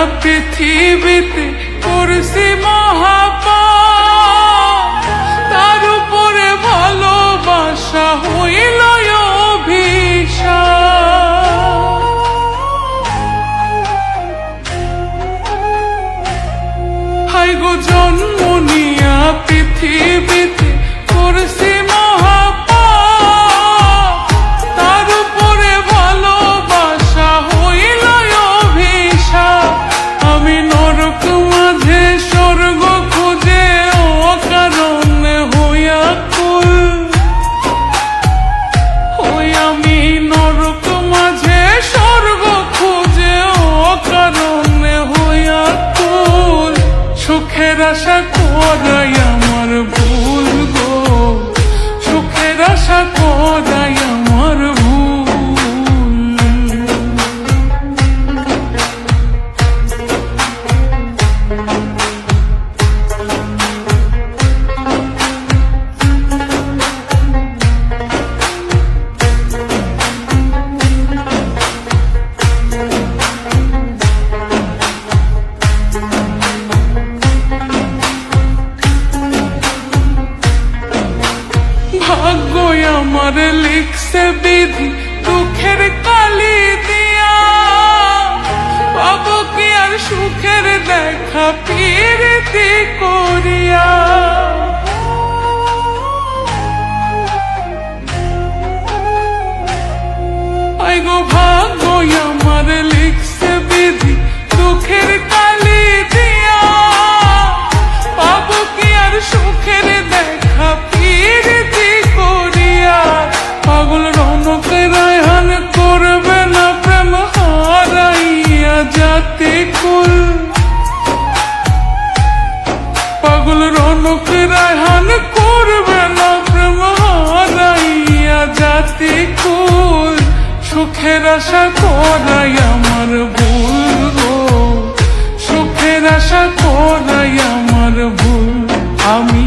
নিয়া পৃথিবীতে করছি মহাপাপ। তার উপরে ভালোবাসা হইল হাই গো জন্ম নিয়া পৃথিবীতে আশা কোদাই আমার ভুল গো। সুখের আশা কোদাই আমার ভুল। ভাগ্য আমার লিখছে বিধি দুঃখের কালি দিয়া। পাবো কি আর সুখের দেখা পীরতি রনক রায়হান করবে না প্রেম জাতি কুল, সুখের আশা করাই আমার ভুল সুখের আশা করাই আমার ভুল। আমি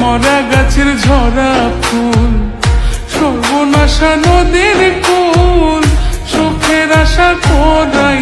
মরা গাছের ঝরা ফুল, সর্বনাশা নদীর কুল, সুখের আশা করাই